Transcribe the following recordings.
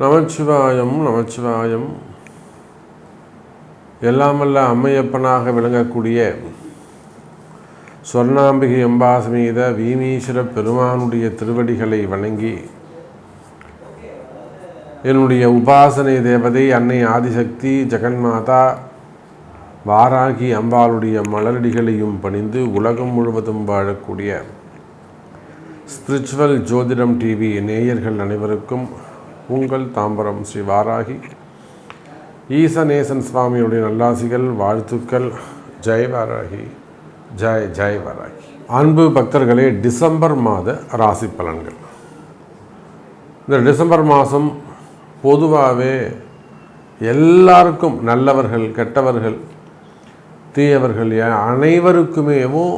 நமச்சிவாயம் நமச்சிவாயம். எல்லாமல்ல அம்மையப்பனாக விளங்கக்கூடிய சொர்ணாம்பிகை எம்பாசமீத வீமீஸ்வர பெருமானுடைய திருவடிகளை வணங்கி என்னுடைய உபாசனை தேவதை அன்னை ஆதிசக்தி ஜெகன்மாதா வாராகி அம்பாளுடைய மலரடிகளையும் பணிந்து உலகம் முழுவதும் வாழக்கூடிய ஸ்பிரிச்சுவல் ஜோதிடம் டிவி நேயர்கள் அனைவருக்கும் உங்கள் தாம்பரம் ஸ்ரீ வாராகி. ஈசநேசன் சுவாமியுடைய நல்லாசிகள் வாழ்த்துக்கள். ஜெய் வாராகி. ஜெய் ஜெய் வாராகி. அன்பு பக்தர்களே டிசம்பர் மாத ராசி பலன்கள். இந்த டிசம்பர் மாதம் பொதுவாகவே எல்லாருக்கும் நல்லவர்கள் கெட்டவர்கள் தீயவர்கள் அனைவருக்குமேவும்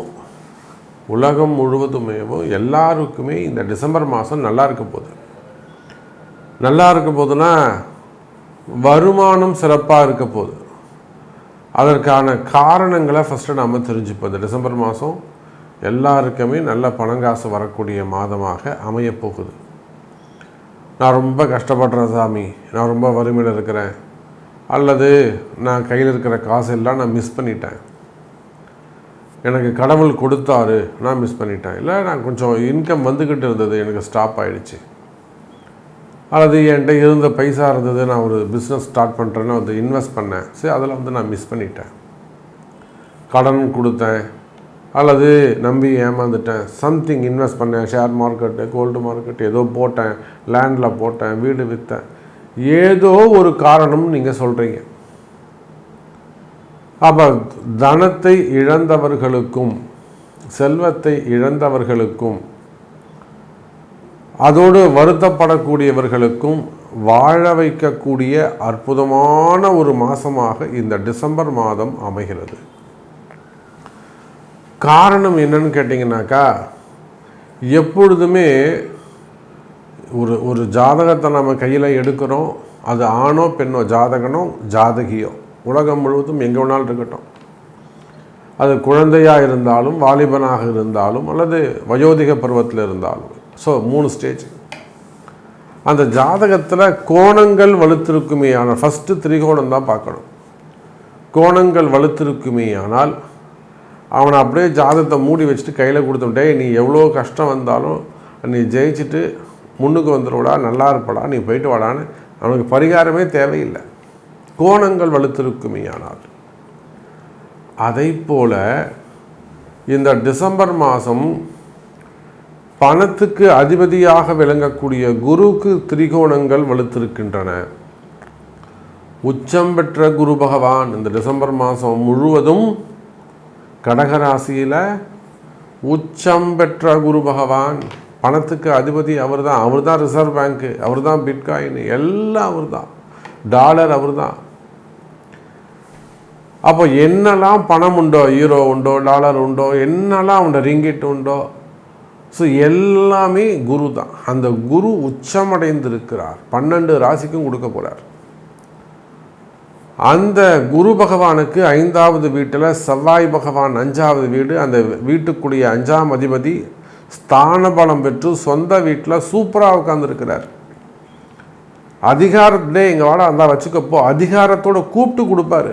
உலகம் முழுவதுமேவும் எல்லாருக்குமே இந்த டிசம்பர் மாதம் நல்லா இருக்க போகுது. நல்லா இருக்க போதுன்னா வருமானம் சிறப்பாக இருக்க போகுது. அதற்கான காரணங்களை ஃபஸ்ட்டு நாம் தெரிஞ்சுப்போம். இந்த டிசம்பர் மாதம் எல்லாருக்குமே நல்ல பணங்காசு வரக்கூடிய மாதமாக அமையப்போகுது நான் ரொம்ப கஷ்டப்படுறேன் சாமி. நான் ரொம்ப வறுமையில் இருக்கிறேன். அல்லது நான் கையில் இருக்கிற காசு எல்லாம் நான் மிஸ் பண்ணிட்டேன். எனக்கு கடவுள் கொடுத்தாரு. நான் மிஸ் பண்ணிட்டேன். இல்லை நான் கொஞ்சம் இன்கம் வந்துக்கிட்டு இருந்தது. எனக்கு ஸ்டாப் ஆகிடுச்சு அல்லது என்கிட்ட இருந்த பைசா இருந்தது. நான் ஒரு பிஸ்னஸ் ஸ்டார்ட் பண்ணுறேன்னு வந்து இன்வெஸ்ட் பண்ணேன். சரி அதில் வந்து நான் மிஸ் பண்ணிட்டேன். கடன் கொடுத்தேன். அல்லது நம்பி ஏமாந்துட்டேன். சம்திங் இன்வெஸ்ட் பண்ணேன். ஷேர் மார்க்கெட்டு கோல்டு மார்க்கெட் ஏதோ போட்டேன். லேண்டில் போட்டேன். வீடு விற்றேன் ஏதோ ஒரு காரணம் நீங்கள் சொல்கிறீங்க அப்போ தனத்தை இழந்தவர்களுக்கும் செல்வத்தை இழந்தவர்களுக்கும் அதோடு வருத்தப்படக்கூடியவர்களுக்கும் வாழ வைக்கக்கூடிய அற்புதமான ஒரு மாதமாக இந்த டிசம்பர் மாதம் அமைகிறது. காரணம் என்னன்னு கேட்டிங்கனாக்கா எப்பொழுதுமே ஒரு ஒரு ஜாதகத்தை நம்ம கையில் எடுக்கிறோம். அது ஆணோ பெண்ணோ ஜாதகனோ ஜாதகியோ. உலகம் முழுவதும் எங்கே வேணாலும் இருக்கட்டும். அது குழந்தையாக இருந்தாலும் வாலிபனாக இருந்தாலும் அல்லது வயோதிக பருவத்தில் இருந்தாலும். ஸோ மூணு ஸ்டேஜ் அந்த ஜாதகத்தில் கோணங்கள் வலுத்திருக்குமே ஆனால் ஃபஸ்ட்டு திரிகோணம் தான் பார்க்கணும். கோணங்கள் வலுத்திருக்குமே ஆனால் அவனை அப்படியே ஜாதகத்தை மூடி வச்சுட்டு கையில் கொடுத்துட்டே நீ எவ்வளோ கஷ்டம் வந்தாலும் நீ ஜெயிச்சுட்டு முன்னுக்கு வந்துடுவடா நல்லா இருப்படா நீ போயிட்டு வாடான்னு. அவனுக்கு பரிகாரமே தேவையில்லை. கோணங்கள் வலுத்திருக்குமே ஆனால் அதை போல இந்த டிசம்பர் மாதம் பணத்துக்கு அதிபதியாக விளங்கக்கூடிய குருக்கு திரிகோணங்கள் வலுத்திருக்கின்றன. உச்சம் பெற்ற குரு பகவான் இந்த டிசம்பர் மாதம் முழுவதும் கடகராசியில் உச்சம் பெற்ற குரு பகவான் பணத்துக்கு அதிபதி அவர் தான் அவர் தான் ரிசர்வ் பேங்க்கு அவர் தான் பிட்காயின் எல்லாம் அவர் தான் டாலர் அவர் தான் அப்போ என்னெல்லாம் பணம் உண்டோ ஹீரோ உண்டோ டாலர் உண்டோ என்னெல்லாம் உண்டோ ரிங்கிட் உண்டோ ஸோ எல்லாமே குரு தான். அந்த குரு உச்சமடைந்திருக்கிறார். பன்னெண்டு ராசிக்கும் கொடுக்க போகிறார் அந்த குரு பகவானுக்கு ஐந்தாவது வீட்டில் செவ்வாய் பகவான் அஞ்சாவது வீடு அந்த வீட்டுக்குரிய அஞ்சாம் அதிபதி ஸ்தான பலம் பெற்று சொந்த வீட்டில் சூப்பராக உட்காந்துருக்கிறார் அதிகாரத்திலே எங்கள் வாட அந்த வச்சுக்கப்போ அதிகாரத்தோட கூப்பிட்டு கொடுப்பாரு.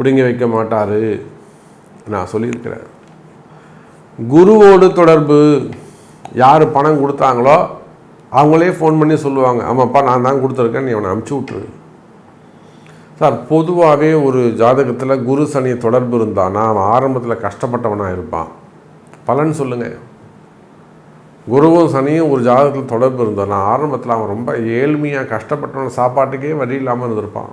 பிடுங்கி வைக்க மாட்டார். நான் சொல்லியிருக்கிறேன். குருவோடு தொடர்பு யார் பணம் கொடுத்தாங்களோ அவங்களே ஃபோன் பண்ணி சொல்லுவாங்க. ஆமாப்பா நான் தான் கொடுத்துருக்கேன் நீ அவனை அமுச்சு விட்ரு சார் பொதுவாகவே ஒரு ஜாதகத்தில் குரு சனி தொடர்பு இருந்தானா அவன் ஆரம்பத்தில் கஷ்டப்பட்டவனாக இருப்பான்? பலன் சொல்லுங்கள் குருவும் சனியும் ஒரு ஜாதகத்தில் தொடர்பு இருந்தானா ஆரம்பத்தில் அவன் ரொம்ப ஏழ்மையாக கஷ்டப்பட்டவன் சாப்பாட்டுக்கே வழி இல்லாமல் இருந்திருப்பான்.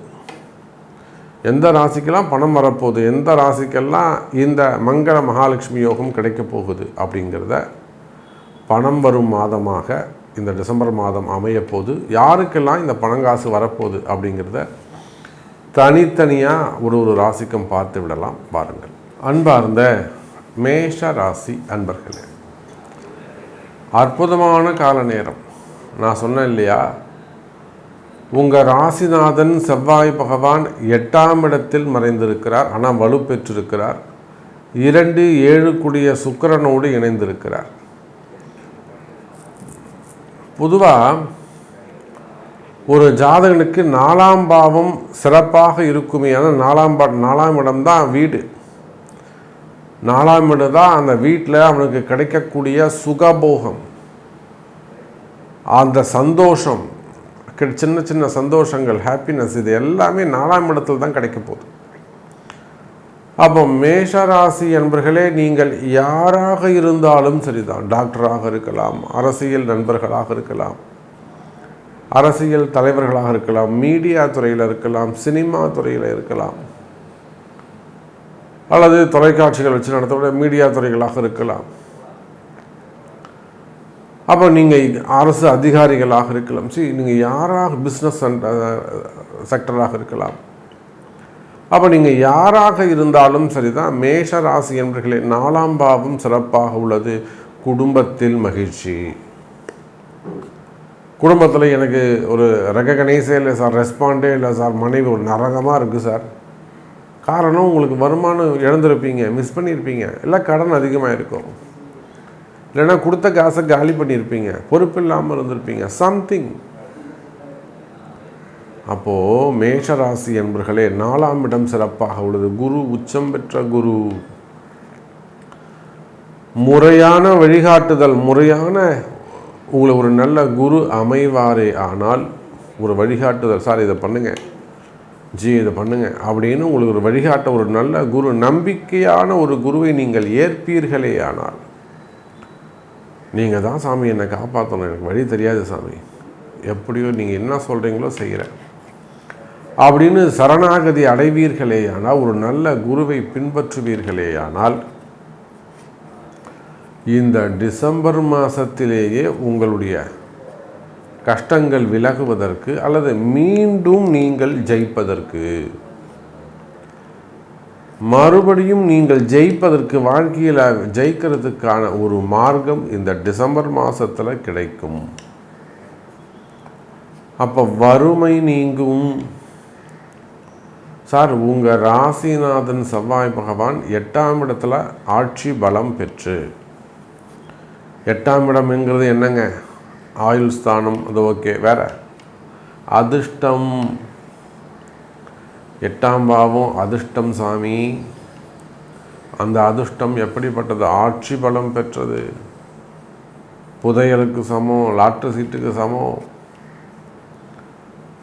எந்த ராசிக்கெல்லாம் பணம் வரப்போகுது எந்த ராசிக்கெல்லாம் இந்த மங்கள மகாலட்சுமி யோகம் கிடைக்க போகுது அப்படிங்கிறத பணம் வரும் மாதமாக இந்த டிசம்பர் மாதம் அமையப்போகுது யாருக்கெல்லாம் இந்த பணங்காசு வரப்போகுது அப்படிங்கிறத தனித்தனியாக ஒரு ஒரு ராசிக்கும் பார்த்து விடலாம். பாருங்கள் அன்பார்ந்த மேஷ ராசி அன்பர்களே அற்புதமான கால நேரம் நான் சொன்னேன் இல்லையா? உங்கள் ராசிநாதன் செவ்வாய் பகவான் எட்டாம் இடத்தில் மறைந்திருக்கிறார் ஆனால் வலு பெற்றிருக்கிறார் இரண்டு ஏழு கூடிய சுக்கரனோடு இணைந்திருக்கிறார். பொதுவாக ஒரு ஜாதகனுக்கு நாலாம் பாவம் சிறப்பாக இருக்குமே ஆனால் நாலாம் பா நாலாம் இடம்தான் வீடு. நாலாம் இடம் தான் அந்த வீட்டில் அவனுக்கு கிடைக்கக்கூடிய சுகபோகம். அந்த சந்தோஷம் சின்ன சின்ன சந்தோஷங்கள் ஹாப்பினஸ் இது எல்லாமே நாலாம் இடத்துல தான் கிடைக்க போகுது. அப்போ மேஷராசி என்பர்களே நீங்கள் யாராக இருந்தாலும் சரிதான். டாக்டராக இருக்கலாம் அரசியல் நண்பர்களாக இருக்கலாம் அரசியல் தலைவர்களாக இருக்கலாம் மீடியா துறையில் இருக்கலாம் சினிமா துறையில் இருக்கலாம் அல்லது தொலைக்காட்சிகள் வச்சு நடத்தக்கூடிய மீடியா துறைகளாக இருக்கலாம். அப்போ நீங்கள் அரசு அதிகாரிகளாக இருக்கலாம். சரி நீங்கள் யாராக பிஸ்னஸ் செக்டராக uh, இருக்கலாம். அப்போ நீங்கள் யாராக இருந்தாலும் சரிதான் மேஷ ராசி என்பர்களே நாலாம் பாவம் சிறப்பாக உள்ளது. குடும்பத்தில் மகிழ்ச்சி. குடும்பத்தில் எனக்கு ஒரு ரெகனைஸே இல்லை சார் ரெஸ்பாண்டே இல்லை சார் மனைவி ஒரு நரகமாக இருக்குது சார். காரணம் உங்களுக்கு வருமானம் இழந்திருப்பீங்க மிஸ் பண்ணியிருப்பீங்க இல்லை கடன் அதிகமாக இருக்கும் இல்லைன்னா கொடுத்த காசை காலி பண்ணியிருப்பீங்க. பொறுப்பு இல்லாமல் இருந்திருப்பீங்க. சம்திங் அப்போது மேஷராசி என்பர்களே நாலாம் இடம் சிறப்பாக உள்ளது. குரு உச்சம் பெற்ற குரு. முறையான வழிகாட்டுதல் முறையான உங்களை ஒரு நல்ல குரு அமைவாரே ஆனால் ஒரு வழிகாட்டுதல். சார் இதை பண்ணுங்கள் ஜி இதை பண்ணுங்கள் அப்படின்னு உங்களுக்கு ஒரு வழிகாட்ட ஒரு நல்ல குரு நம்பிக்கையான ஒரு குருவை நீங்கள் ஏற்பீர்களே ஆனால். நீங்கள் தான் சாமி என்னை காப்பாற்றணும் எனக்கு வழி தெரியாது சாமி. எப்படியோ நீங்கள் என்ன சொல்கிறீங்களோ செய்கிறேன் அப்படின்னு சரணாகதி அடைவீர்களேயானால் ஒரு நல்ல குருவை பின்பற்றுவீர்களேயானால் இந்த டிசம்பர் மாதத்திலேயே உங்களுடைய கஷ்டங்கள் விலகுவதற்கு அல்லது மீண்டும் நீங்கள் ஜெயிப்பதற்கு மறுபடியும் நீங்கள் ஜெயிப்பதற்கு வாழ்க்கையில் ஜெயிக்கிறதுக்கான ஒரு மார்க்கம் இந்த டிசம்பர் மாதத்தில் கிடைக்கும். அப்போ வறுமை நீங்கும். சார் உங்கள் ராசிநாதன் செவ்வாய் பகவான் எட்டாம் இடத்துல ஆட்சி பலம் பெற்று. எட்டாம் இடம்ங்கிறது என்னங்க? ஆயுள் ஸ்தானம் அது ஓகே வேற? அதிர்ஷ்டம். எட்டாம் பாவம் அதிர்ஷ்டம் சாமி. அந்த அதிர்ஷ்டம் எப்படிப்பட்டது? ஆட்சி பலம் பெற்றது. புதையலுக்கு சமம் லாட்டு சீட்டுக்கு சமம்.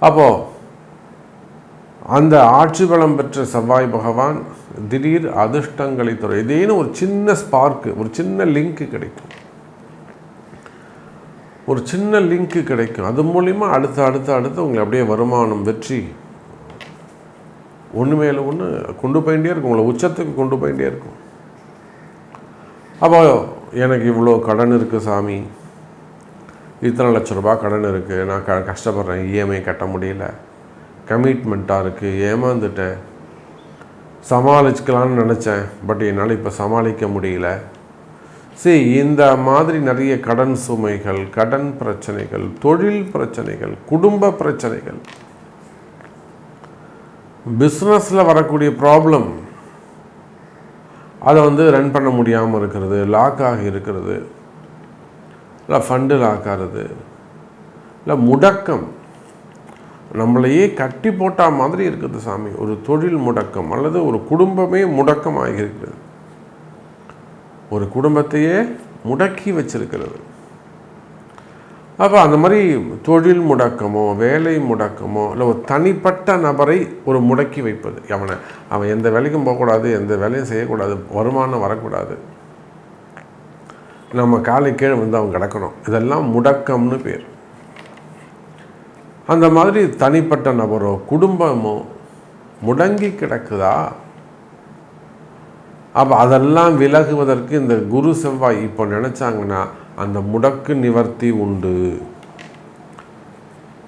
அப்போ அந்த ஆட்சி பலம் பெற்ற செவ்வாய் பகவான் திடீர் அதிர்ஷ்டங்களை தரும். இதேன்னு ஒரு சின்ன ஸ்பார்க்கு ஒரு சின்ன லிங்க் கிடைக்கும். ஒரு சின்ன லிங்க்கு கிடைக்கும். அது மூலிமா அடுத்து அடுத்து அடுத்து உங்களை அப்படியே வருமானம் வெற்றி ஒன்று மேலே ஒன்று கொண்டு போயிட்டே இருக்கும். உங்களை உச்சத்துக்கு கொண்டு போயிட்டே இருக்கும். அப்போ எனக்கு இவ்வளோ கடன் இருக்குது சாமி. இத்தனை லட்ச ரூபா கடன் இருக்குது நான் க கஷ்டப்படுறேன். இஎம்ஐ கட்ட முடியல. கமிட்மெண்ட்டாக இருக்குது ஏமாந்துட்டேன். சமாளிச்சுக்கலான்னு நினச்சேன். பட் என்னால் இப்போ சமாளிக்க முடியல. சரி இந்த மாதிரி நிறைய கடன் சுமைகள் கடன் பிரச்சனைகள் தொழில் பிரச்சனைகள் குடும்ப பிரச்சனைகள் பிஸ்னஸில் வரக்கூடிய ப்ராப்ளம் அதை வந்து ரன் பண்ண முடியாமல் இருக்கிறது லாக் ஆகி இருக்கிறது இல்லை ஃபண்டு லாக் ஆகிறது இல்லை முடக்கம். நம்மளையே கட்டி போட்டால் மாதிரி இருக்குது சாமி. ஒரு தொழில் முடக்கம் அல்லது ஒரு குடும்பமே முடக்கம் ஆகியிருக்கிறது ஒரு குடும்பத்தையே முடக்கி வச்சிருக்கிறது. அப்போ அந்த மாதிரி தொழில் முடக்கமோ வேலை முடக்கமோ இல்லை ஒரு தனிப்பட்ட நபரை ஒரு முடக்கி வைப்பது. அவனை அவன் எந்த வேலைக்கும் போகக்கூடாது எந்த வேலையும் செய்யக்கூடாது வருமானம் வரக்கூடாது. நம்ம காலை கீழே வந்து அவன் கிடக்கணும். இதெல்லாம் முடக்கம்னு பேர். அந்த மாதிரி தனிப்பட்ட நபரோ குடும்பமோ முடங்கி கிடக்குதா? அப்போ அதெல்லாம் விலகுவதற்கு இந்த குரு செவ்வாய் இப்போ நினச்சாங்கன்னா அந்த முடக்கு நிவர்த்தி உண்டு.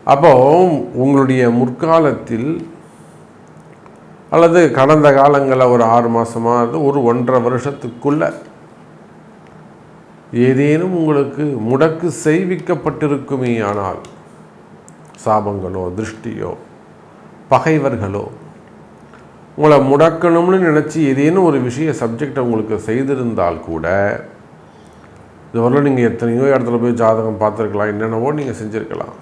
அப்போ உங்களுடைய முற்காலத்தில் அல்லது கடந்த காலங்களில் ஒரு ஆறு மாதமாக ஒரு ஒன்றரை வருஷத்துக்குள்ள ஏதேனும் உங்களுக்கு முடக்கு செய்விக்கப்பட்டிருக்குமே ஆனால் சாபங்களோ திருஷ்டியோ பகைவர்களோ உங்களை முடக்கணும்னு நினச்சி ஏதேனும் ஒரு விஷய சப்ஜெக்டை உங்களுக்கு செய்திருந்தால் கூட இதுவரை நீங்கள் எத்தனையோ இடத்துல போய் ஜாதகம் பார்த்துருக்கலாம் என்னென்னவோ நீங்கள் செஞ்சுருக்கலாம்.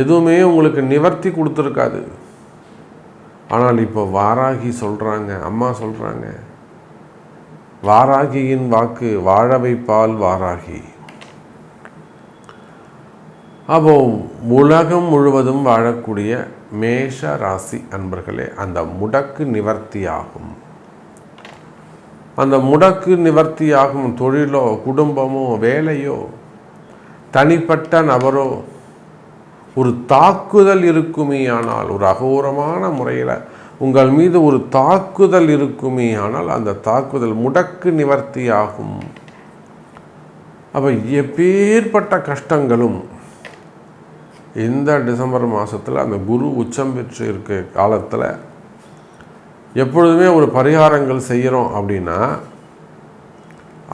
எதுவுமே உங்களுக்கு நிவர்த்தி கொடுத்துருக்காது. ஆனால் இப்போ வாராகி சொல்கிறாங்க அம்மா சொல்கிறாங்க வாராகியின் வாக்கு வாழவை பால் வாராகி. அப்போ உலகம் முழுவதும் வாழக்கூடிய மேஷ ராசி அன்பர்களே அந்த முடக்கு நிவர்த்தியாகும். அந்த முடக்கு நிவர்த்தியாகும் தொழிலோ குடும்பமோ வேலையோ தனிப்பட்ட நபரோ ஒரு தாக்குதல் இருக்குமே ஆனால் ஒரு அகோரமான முறையில் உங்கள் மீது ஒரு தாக்குதல் இருக்குமே ஆனால் அந்த தாக்குதல் முடக்கு நிவர்த்தியாகும். அப்போ எப்பேற்பட்ட கஷ்டங்களும் இந்த டிசம்பர் மாதத்தில் அந்த குரு உச்சம் பெற்று இருக்க காலத்தில் எப்பொழுதுமே ஒரு பரிகாரங்கள் செய்கிறோம் அப்படின்னா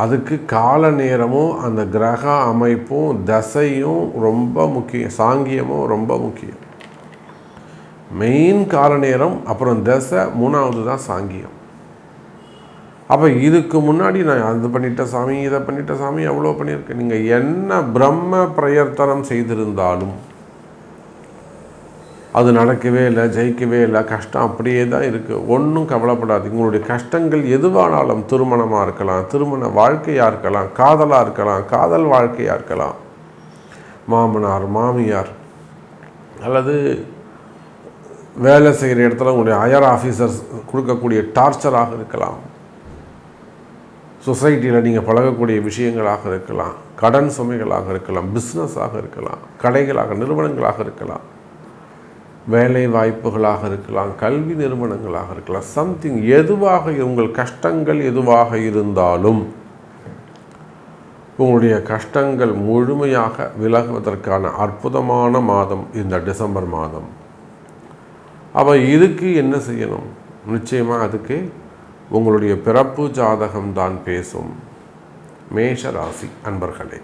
அதுக்கு கால நேரமும் அந்த கிரக அமைப்பும் தசையும் ரொம்ப முக்கியம் சாங்கியமும் ரொம்ப முக்கியம். மெயின் கால நேரம் அப்புறம் தசை மூணாவது தான் சாங்கியம். அப்போ இதுக்கு முன்னாடி நான் அது பண்ணிட்ட சாமி இதை பண்ணிட்ட சாமி எவ்வளோ பண்ணியிருக்கேன். நீங்கள் என்ன பிரம்ம பிரயர்த்தனம் செய்திருந்தாலும் அது நடக்கவே இல்லை ஜெயிக்கவே இல்லை. கஷ்டம் அப்படியே தான் இருக்குது ஒன்றும் கவலைப்படாது உங்களுடைய கஷ்டங்கள் எதுவானாலும் திருமணமாக இருக்கலாம் திருமண வாழ்க்கையாக இருக்கலாம் காதலாக இருக்கலாம் காதல் வாழ்க்கையாக இருக்கலாம். மாமனார் மாமியார் அல்லது வேலை செய்கிற இடத்துல உங்களுடைய ஹையர் ஆஃபீஸர்ஸ் கொடுக்கக்கூடிய டார்ச்சராக இருக்கலாம். சொசைட்டியில் நீங்கள் பழகக்கூடிய விஷயங்களாக இருக்கலாம். கடன் சுமைகளாக இருக்கலாம். பிஸ்னஸாக இருக்கலாம். கடைகளாக நிறுவனங்களாக இருக்கலாம். வேலை வாய்ப்புகளாக இருக்கலாம் கல்வி நிறுவனங்களாக இருக்கலாம் சம்திங் எதுவாக உங்கள் கஷ்டங்கள் எதுவாக இருந்தாலும் உங்களுடைய கஷ்டங்கள் முழுமையாக விலகுவதற்கான அற்புதமான மாதம் இந்த டிசம்பர் மாதம். அப்போ இதுக்கு என்ன செய்யணும்? நிச்சயமாக அதுக்கு உங்களுடைய பிறப்பு ஜாதகம் தான் பேசும். மேஷ ராசி அன்பர்களே.